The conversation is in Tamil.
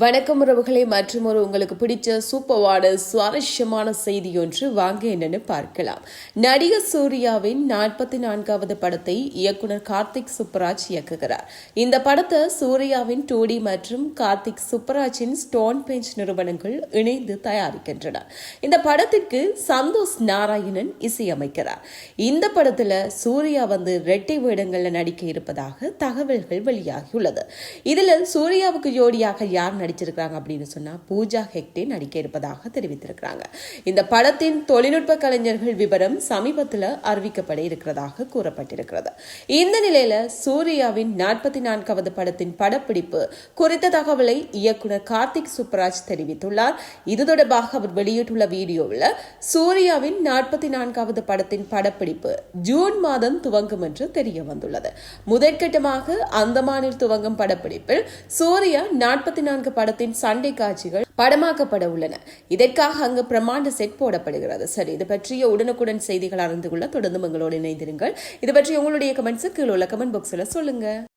வணக்கம் உறவுகளை மற்றும் ஒரு உங்களுக்கு பிடிச்ச சூப்பர்வான சுவாரஸ்யமான செய்தி ஒன்று வாங்க என்னன்னு பார்க்கலாம். நடிகர் சூர்யாவின் நாற்பத்தி நான்காவது படத்தை இயக்குனர் கார்த்திக் சுப்பராஜ் இயக்குகிறார். இந்த படத்தை சூர்யாவின் டூடி மற்றும் கார்த்திக் சுப்பராஜின் ஸ்டோன் பெஞ்ச் நிறுவனங்கள் இணைந்து தயாரிக்கின்றன. இந்த படத்திற்கு சந்தோஷ் நாராயணன் இசையமைக்கிறார். இந்த படத்துல சூர்யா வந்து ரெட்டை வேடங்கள்ல நடிக்க இருப்பதாக தகவல்கள் வெளியாகியுள்ளது. இதுல சூர்யாவுக்கு ஜோடியாக யார் நடிச்சிருக்கிறாங்க அப்படின்னு சொன்னால் பூஜா ஹெக்டே நடிக்க இருப்பதாக தெரிவித்திருக்கிறாங்க. இந்த படத்தின் தொழில்நுட்ப கலைஞர்கள் விவரம் சமீபத்தில் அறிவிக்கப்பட இருக்கிறதாக கூறப்பட்டிருக்கிறது. இந்த நிலையில சூர்யாவின் நாற்பத்தி நான்காவது படத்தின் படப்பிடிப்பு குறித்த தகவலை இயக்குனர் கார்த்திக் சுப்ராஜ் தெரிவித்துள்ளார். இது தொடர்பாக அவர் வெளியிட்டுள்ள வீடியோவில் சூர்யாவின் நாற்பத்தி நான்காவது படத்தின் படப்பிடிப்பு ஜூன் மாதம் துவங்கும் என்று தெரிய வந்துள்ளது. முதற்கட்டமாக அந்தமானில் துவங்கும் படப்பிடிப்பில் சூர்யா நாற்பத்தி நான்கு படத்தின் சண்டை காட்சிகள் படமாக்கப்பட உள்ளன. இதற்காக அங்கு பிரமாண்ட செட் போடப்படுகிறது. சரி இது பற்றிய உடனுக்குடன் செய்திகள் அறிந்து கொள்ள தொடர்ந்து உங்களோடு இணைந்திருங்கள். இது பற்றி உங்களுடைய கமெண்ட்ஸு கீழே உள்ள கமெண்ட் பாக்ஸில் சொல்லுங்க.